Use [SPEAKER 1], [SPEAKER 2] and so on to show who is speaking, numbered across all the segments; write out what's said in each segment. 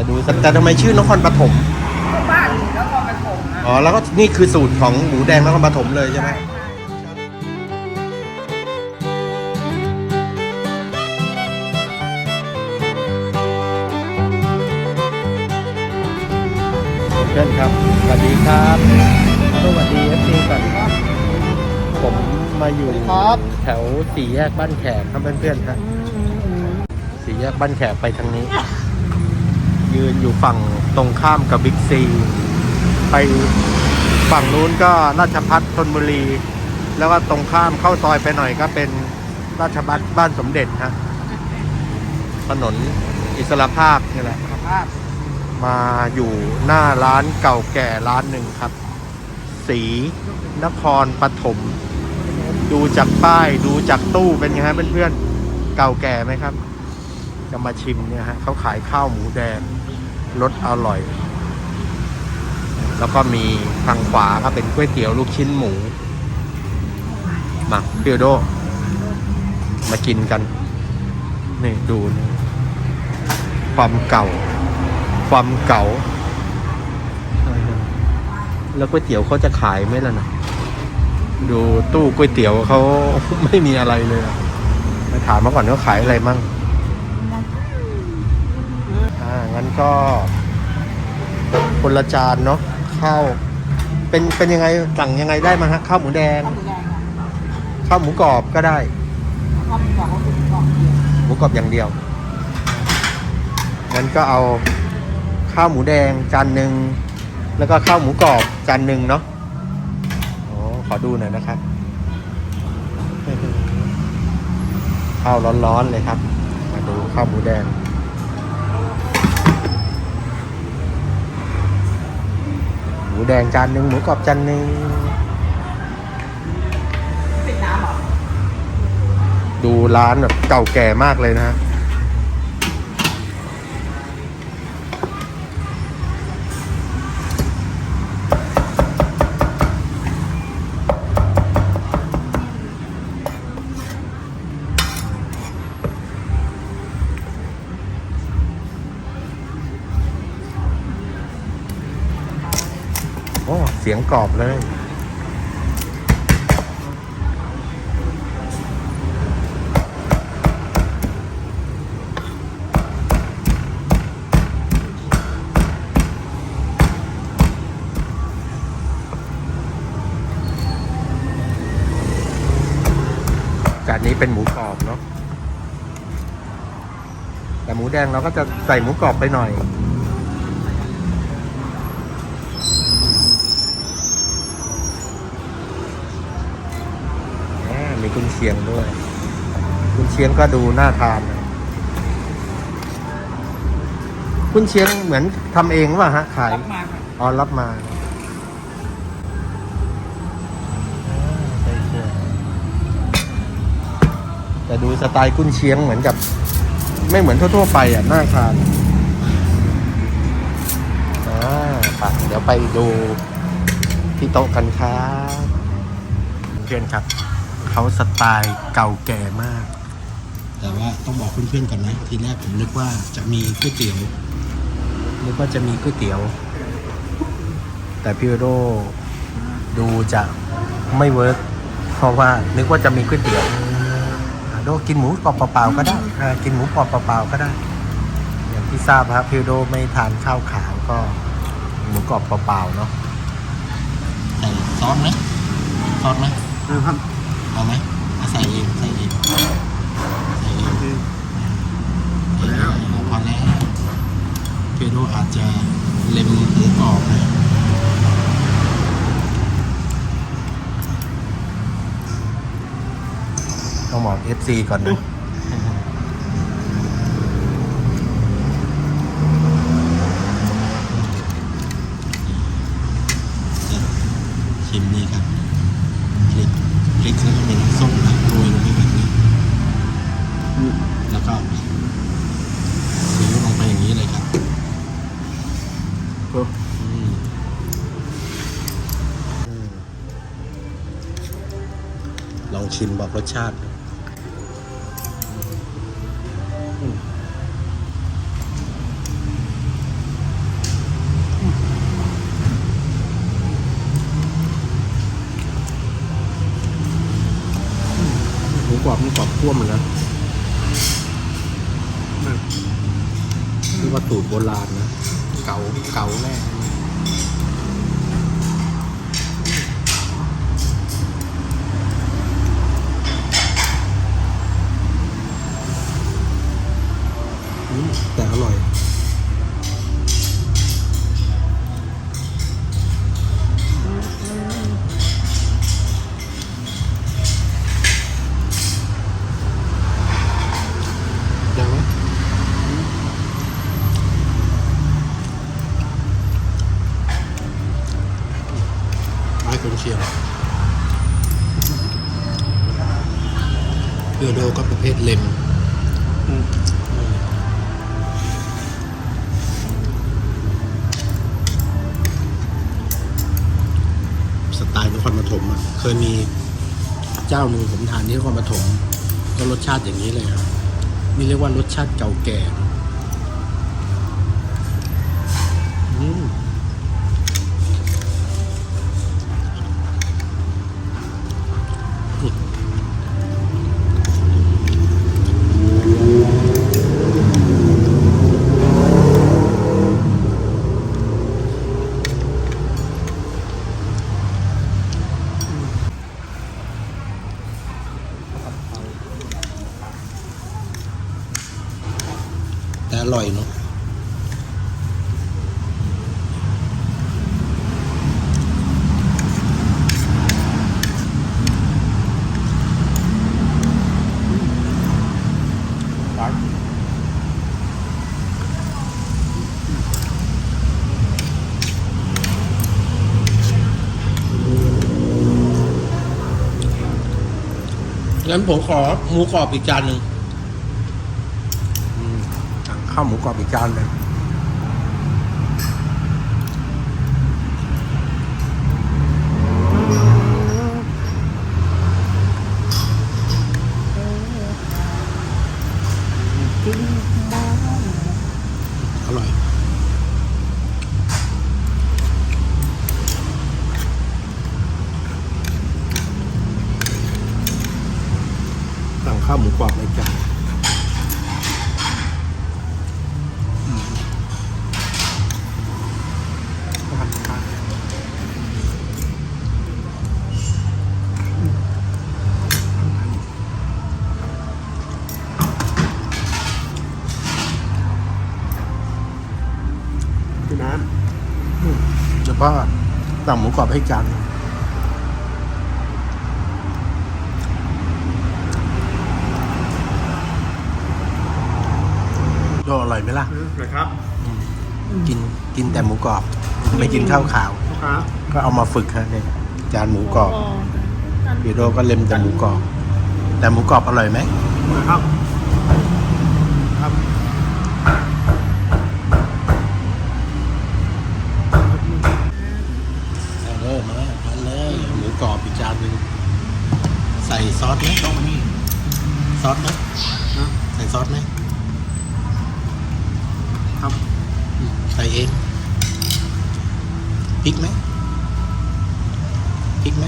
[SPEAKER 1] แต่ดูสักแต่ทำไมชื่อนครปฐม
[SPEAKER 2] ก็บ้านอยู่นครปฐมนะ
[SPEAKER 1] อ๋อแล้วก็นี่คือสูตรของหมูแดงนครปฐมเลยใช่ไหมเพื่อนครับ สวัสดีครับ สวัสดีเอฟซีก่อนผมมาอยู่
[SPEAKER 2] ครับ
[SPEAKER 1] แถวสี่แยกบ้านแขกครับเพื่อนๆครับสี่แยกบ้านแขกไปทางนี้ ยืนอยู่ฝั่งตรงข้ามกับบิ๊กซี ไปฝั่งนู้นก็ราชพัฒธนบุรี แล้วก็ตรงข้ามเข้าซอยไปหน่อยก็เป็นราชพัฒบ้านสมเด็จฮะถนนอิสระภาพนี่แหละมาอยู่หน้าร้านเก่าแก่ร้านหนึ่งครับ สีนครปฐมดูจากป้ายดูจากตู้เป็นไงฮะเพื่อนๆเก่าแก่ไหมครับ จะมาชิมเนี่ยฮะเขาขายข้าวหมูแดง รสอร่อย แล้วก็มีทางขวาก็เป็นก๋วยเตี๋ยวลูกชิ้นหมู มาเปียวโด มากินกัน นี่ดูนี่ความเก่า ความเก่า แล้วก๋วยเตี๋ยวเขาจะขายไหมล่ะนะดูตู้ก๋วยเตี๋ยวเขาไม่มีอะไรเลย ไปถามมาก่อนว่าขายอะไรมั่ง งั้นก็คนละจานเนาะข้าวเป็นเป็นยังไงสั่งยังไงได้มาฮะข้าวหมูแดง
[SPEAKER 2] ข้าวหมูแดงค่ะ
[SPEAKER 1] ข้าวหมูกรอบก็ได้
[SPEAKER 2] ข้าวหมูกรอบก็คือหมูกรอบเดียว
[SPEAKER 1] หมูกรอบอย่างเดียวงั้นก็เอาข้าวหมูแดงจานหนึ่งแล้วก็ข้าวหมูกรอบจานหนึ่งเนาะอ๋อขอดูหน่อยนะครับข้าวร้อนๆเลยครับ มาดูข้าวหมูแดง ห มูแดงจานหนึ่งหมูกรอบจานหนึ่ง
[SPEAKER 2] ปิดน้ำเหรอ
[SPEAKER 1] ดูร้านแบบเก่าแก่มากเลยนะฮะ สียงกรอบเลย จานนี้เป็นหมูกรอบเนาะแต่หมูแดงเราก็จะใส่หมูกรอบไปหน่อย แหมมีกุนเชียงด้วยกุนเชียงก็ดูน่าทานนะกุนเชียงเหมือนทำเองว่ะฮะขาย
[SPEAKER 2] รับมาค่ะ
[SPEAKER 1] อ๋อรับมาใส่เสื้อแต่ดูสไตล์กุนเชียงเหมือนกับ ไม่เหมือนทั่วๆไปอะน่าทานอ่าไปเดี๋ยวไปดูที่โต๊ะกันครับเพื่อนครับ เขาสไตล์เก่าแก่มาก แต่ว่าต้องบอกเพื่อนๆก่อนนะ ทีแรกผมนึกว่าจะมีก๋วยเตี๋ยวนึกว่าจะมีก๋วยเตี๋ยว แต่พี่โดดูจะไม่เวิร์กเพราะว่านึกว่าจะมีก๋วยเตี๋ยวอ่าโดกินหมูกรอบเปล่าๆก็ได้อ่ากินหมูกรอบเปล่าๆก็ได้ อย่างที่ทราบครับพี่โดไม่ทานข้าวขาวก็หมูกรอบเปล่าๆเนาะใส่ซอสไหมซอสไหม
[SPEAKER 2] ครับ
[SPEAKER 1] เอาไหมเอาใส่เองใส่เองใส่เองพอแล้วพอแล้วพี่โดอาจจะเล็มหมูกรอบนะต้องบอก FC ก่อนนะ ชิมบอกรสชาติ หมูกรอบมันกรอบคั่วเหมือนกันคือว่าสูตรโบราณนะ เก่าเก่าแน่ ครปฐมอะเคยมีเจ้าหนึ่งผมทานที่นครปฐมก็รสชาติอย่างนี้เลยครับนี่เรียกว่ารสชาติเก่าแก่นะอืมแต่อร่อยเนาะ งั้นผมขอหมูกรอบอีกจานหนึ่งสั่งข้าวหมูกรอบอีกจานเลยอร่อย ข้าวหมูกรอบในจานอืมผัดผักพี่น้ำจะบ้าสั่งหมูกรอบให้จานหนึ่ง โด อร่อยไหมล่ะ
[SPEAKER 3] นะครับ
[SPEAKER 1] กินกินแต่หมูกรอบ ไม่กินข้าวขาว
[SPEAKER 3] ลูกค้า
[SPEAKER 1] ก็เอามาฝึกฮะเนี่ยจานหมูกรอบพี่โดก็เล็มแต่หมูกรอบ แต่หมูกรอบอร่อยไหม
[SPEAKER 3] นะครับ ครับ
[SPEAKER 1] เอาเลยมาทานเลยหมูกรอบอีกจานหนึ่งใส่ซอสไหม
[SPEAKER 3] ต้องมานี่
[SPEAKER 1] ซอสไหม
[SPEAKER 3] นะ
[SPEAKER 1] ใส่ซอสไหม
[SPEAKER 3] ครับ
[SPEAKER 1] อืมใส่เองพริกไหมพริกไหม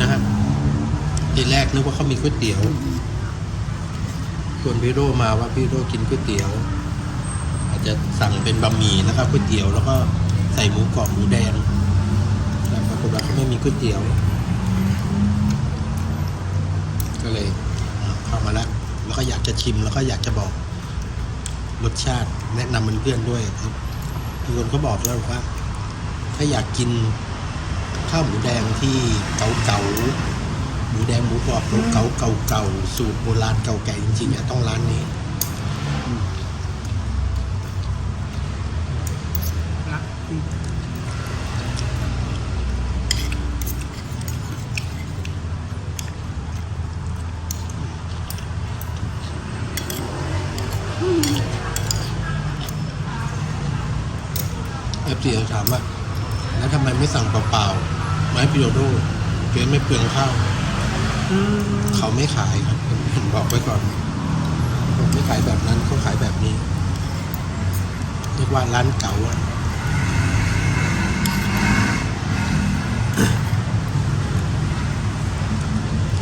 [SPEAKER 1] นะฮะทีแรกนึกว่าเขามีก๋วยเตี๋ยวชวนพี่โรมาว่าพี่โรกินก๋วยเตี๋ยว อาจจะสั่งเป็นบะหมี่แล้วก็ก๋วยเตี๋ยวแล้วก็ใส่หมูกรอบหมูแดงแต่ปรากฏว่าเขาไม่มีก๋วยเตี๋ยว ก็เลยเข้ามาแล้วแล้วก็อยากจะชิมแล้วก็อยากจะบอกรสชาติแนะนำเพื่อนๆด้วยครับทุกคนเขาบอกแล้วว่า ถ้าอยากกิน ข้าวหมูแดงที่เก๋าๆหมูแดงหมูกรอบเก่าเก่าๆสูตรโบราณเก่าแก่จริงๆอะต้องร้านนี้
[SPEAKER 3] นะอืม
[SPEAKER 1] เอฟซีถามว่าแล้วทำไมไม่สั่งเปล่าๆ ไม้พิโยโดเจ๊ไม่เปลืองข้าวเขาไม่ขายครับผมบอกไว้ก่อนผมไม่ขายแบบนั้นเขาขายแบบนี้เรียกว่าร้านเก่าอะ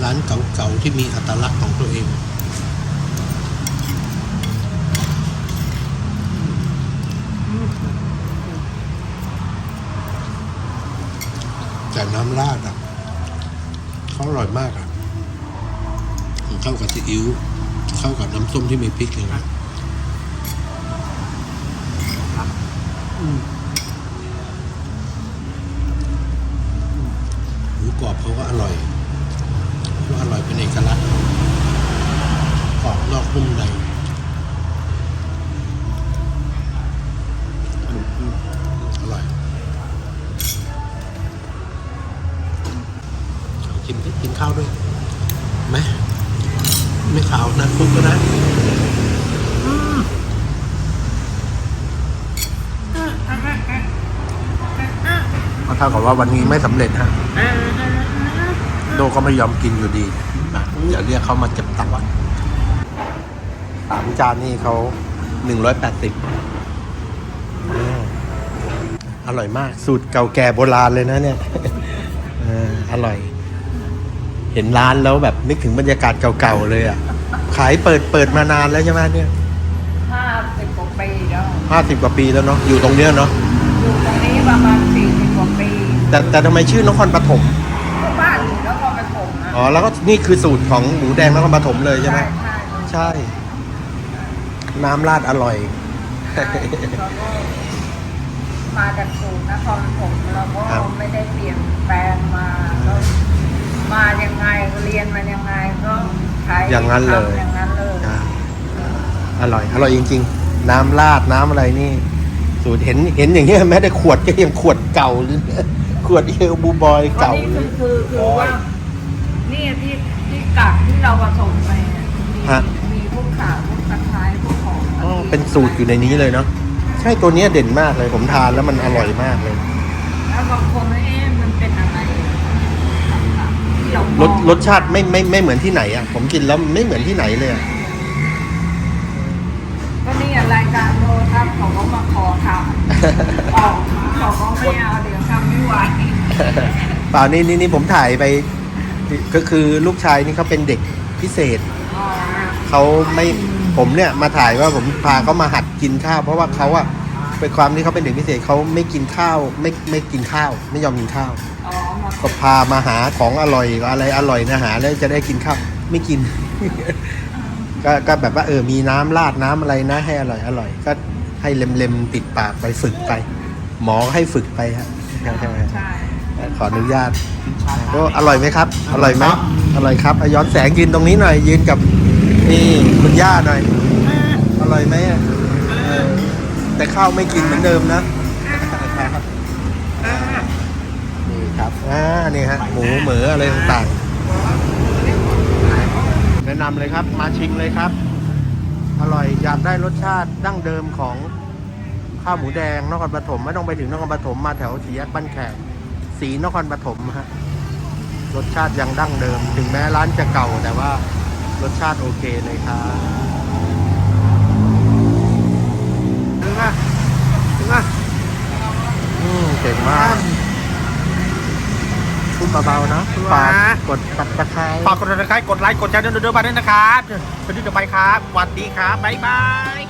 [SPEAKER 1] ร้านเก่าๆที่มีอัตลักษณ์ของตัวเอง แต่น้ำ ราดอะเขาอร่อยมากอะเข้ากับซีอิ๊วเข้ากับน้ำส้มที่มีพริกเลยนะ
[SPEAKER 3] อืม
[SPEAKER 1] หมูกรอบเขาก็อร่อยเขาอร่อยเป็นเอกลักษณ์กรอบนอกนุ่มในอร่อยชิมดิกินข้าวด้วยไหมไม่ขาวนะคุกก็ได้ก็ เท่ากับว่าวันนี้ไม่สำเร็จฮะโดก็ไม่ยอมกินอยู่ดีนะอย่าเรียกเขามาเก็บตังค์สามจานนี่เขาหนึ่งร้อยแปดสิบอร่อยมาก สูตรเก่าแก่โบราณเลยนะเนี่ยเอออร่อย เห็นร้านแล้วแบบนึกถึงบรรยากาศเก่าๆเลยอะ ขายเปิดเปิดมานานแล้วใช่ไหมเนี่ย
[SPEAKER 2] ห้าสิบกว่าปีแล้ว
[SPEAKER 1] ห้าสิบกว่าปีแล้วเนาะอยู่ตรงเนี้ยเนาะ
[SPEAKER 2] อยู่ตรงนี้ประมาณสี่สิบกว่าปี
[SPEAKER 1] แต่แต่ทำไมชื่อนครปฐม
[SPEAKER 2] ก็บ้านอยู่แล้วก็มาถมนะ
[SPEAKER 1] อ๋อแล้วก็นี่คือสูตรของหมูแดงนครปฐมเลยใช่ไหม
[SPEAKER 2] ใช่
[SPEAKER 1] ใช่ น้ำราดอร่อย
[SPEAKER 2] ใช่เราก็มาจากสูตรนครผมเราก็
[SPEAKER 1] ครับ
[SPEAKER 2] ไม่ได้เปลี่ยนแปลงมาก็มายังไงเรียนมายังไงก็ใช้
[SPEAKER 1] อย่างนั้นเลย
[SPEAKER 2] ทำอย่างนั้นเลย
[SPEAKER 1] อ่าอร่อย อร่อยจริง ๆ น้ำราดน้ำอะไรนี่ สูตรเห็นเห็นอย่างเงี้ยแม้แต่ขวดก็ยังขวดเก่าหรือ ขวดเอลบูบอย
[SPEAKER 2] เพราะ
[SPEAKER 1] เก่า
[SPEAKER 2] นี่
[SPEAKER 1] เล
[SPEAKER 2] คือยคือคือว่านี่ที่ที่กักที่เราผสมไปเนี่ยมี
[SPEAKER 1] ฮะ
[SPEAKER 2] มีพวกข่าพวกตะไคร้พวกของ
[SPEAKER 1] อ๋อเป็นสูตรอยู่ในนี้เลยเนาะใช่ตัวเนี้ยเด่นมากเลยผมทานแล้วมันอร่อยมากเลย
[SPEAKER 2] แล้วบางคนว่าเอ๊ะมันเป็นอะไรที่เรา
[SPEAKER 1] รสรสชาติไม่ไม่ไม่เหมือนที่ไหนอะ ผมกินแล้วไม่เหมือนที่ไหนเลยอะ
[SPEAKER 2] ก็นี่อะรายการโทรทัศน์ เขาก็มาขอทำออกเขาก็ไม่เอาเดี๋ยวทำไม่ไหว
[SPEAKER 1] เปล่านี่นี่นี่ผมถ่ายไป ก็คือลูกชายนี่เขาเป็นเด็กพิเศษ
[SPEAKER 2] อ๋อ
[SPEAKER 1] เขาไม่ผมเนี่ยมาถ่ายว่าผมพาเขามาหัดกินข้าวเพราะว่าเขาอะเป็นความที่เขาเป็นเด็กพิเศษเขาไม่กินข้าวไม่ไม่กินข้าว ไม่ยอมกินข้าว
[SPEAKER 2] อ๋อมา
[SPEAKER 1] ก็พามาหาของอร่อยอะไรอร่อยนะหาแล้วจะได้กินข้าวไม่กิน ก็ก็แบบว่าเออมีน้ำราดน้ำอะไรนะให้อร่อยอร่อยก็ ให้เล็มๆติดปากไปฝึกไป หมอให้ฝึกไปฮะ
[SPEAKER 2] ใช่
[SPEAKER 1] ขออนุญาตก็อร่อยไหมครับ อร่อยไหมอร่อยครับอะย้อนแสงยืนตรงนี้หน่อย ยืนกับนี่คุณย่าหน่อย อร่อยไหมอะเออแต่ข้าวไม่กินเหมือนเดิมนะครับนี่ครับอ่านี่ฮะหมูเหมืออะไรต่างๆแนะนำเลยครับ มาชิงเลยครับ อร่อยอยากได้รสชาติดั้งเดิมของข้าวหมูแดงนครปฐมไม่ต้องไปถึงนครปฐมมาแถวสี่แยกบ้านแขกสีนครปฐมฮะรสชาติยังดั้งเดิม ถึงแม้ร้านจะเก่าแต่ว่ารสชาติโอเคเลยครับถึงอะถึงอะอืมเก่งมาก เบาๆนะฝากกดตับตะไคร้
[SPEAKER 3] ฝากกดติดตามกดไลค์ กดแชร์ด้วยด้วยบ้านด้วยนะครับสวัสดีต่อไปครับสวัสดีครับ บ๊ายบาย